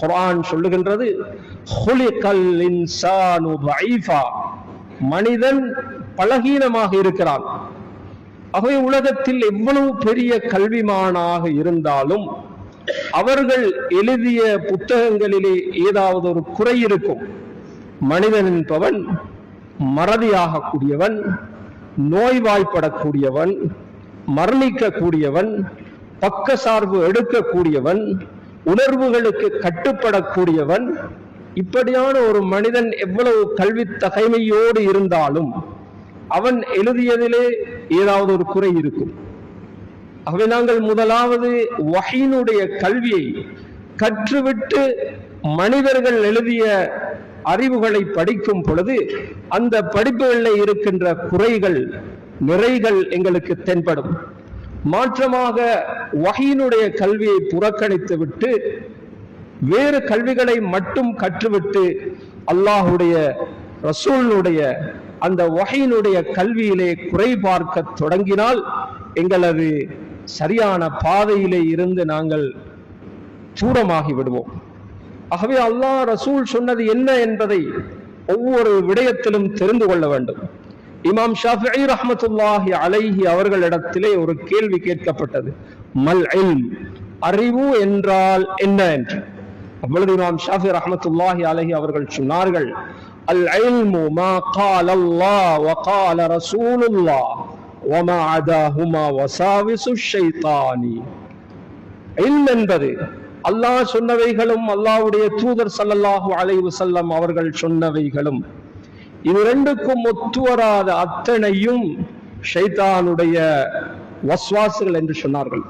குரான் சொல்லுகின்றது மனிதன் பலகீனமாக இருக்கிறான். அவை உலகத்தில் எவ்வளவு பெரிய கல்விமானாக இருந்தாலும் அவர்கள் எழுதிய புத்தகங்களிலே ஏதாவது ஒரு குறை இருக்கும். மனிதன் என்பவன் மறதியாகக்கூடியவன் நோய்வாய்ப்படக்கூடியவன் மரணிக்கக்கூடியவன் பக்க சார்பு எடுக்கக்கூடியவன் உணர்வுகளுக்கு கட்டுப்படக்கூடியவன் இப்படியான ஒரு மனிதன் எவ்வளவு கல்வி தகைமையோடு இருந்தாலும் அவன் எழுதியதிலே ஏதாவது ஒரு குறை இருக்கும். ஆகவே நாங்கள் முதலாவது வகையினுடைய கல்வியை கற்றுவிட்டு மனிதர்கள் எழுதிய அறிவுகளை படிக்கும் பொழுது அந்த படிப்புகளில் இருக்கின்ற குறைகள் நிறைகள் எங்களுக்கு தென்படும். மாற்றமாக வகையினுடைய கல்வியை புறக்கணித்து விட்டு வேறு கல்விகளை மட்டும் கற்றுவிட்டு அல்லாஹுடைய ரசூலுடைய அந்த வகையினுடைய கல்வியிலே குறை பார்க்க தொடங்கினால் எங்களது சரியான பாதையிலே இருந்து நாங்கள் தூரமாகி விடுவோம். ஆகவே அல்லாஹ் ரசூல் சொன்னது என்ன என்பதை ஒவ்வொரு விடயத்திலும் தெரிந்து கொள்ள வேண்டும். இமாம் ஷாஃபி ரஹமத்துல்லாஹி அலைஹி அவர்களிடத்திலே ஒரு கேள்வி கேட்கப்பட்டது. மல் அறிவு என்றால் என்ன? என்று அப்பொழுது இமாம் ஷாஃபி ரஹமத்துல்லாஹி அலஹி அவர்கள் சொன்னார்கள் அல் இல்மு மா கால அல்லாஹ் வ கால ரசூலுல்லாஹ் வ மா அதாஹுமா வசாவிசு ஷைத்தானி. என்பது அல்லாஹ் சொன்னவைகளும் அல்லாஹ்வுடைய தூதர் சல்லல்லாஹு அலைஹி செல்லம் அவர்கள் சொன்னவைகளும். இது ரெண்டுக்கும் ஒத்துவராத அத்தனையும் ஷைத்தானுடைய வஸ்வாசுகள் என்று சொன்னார்கள்.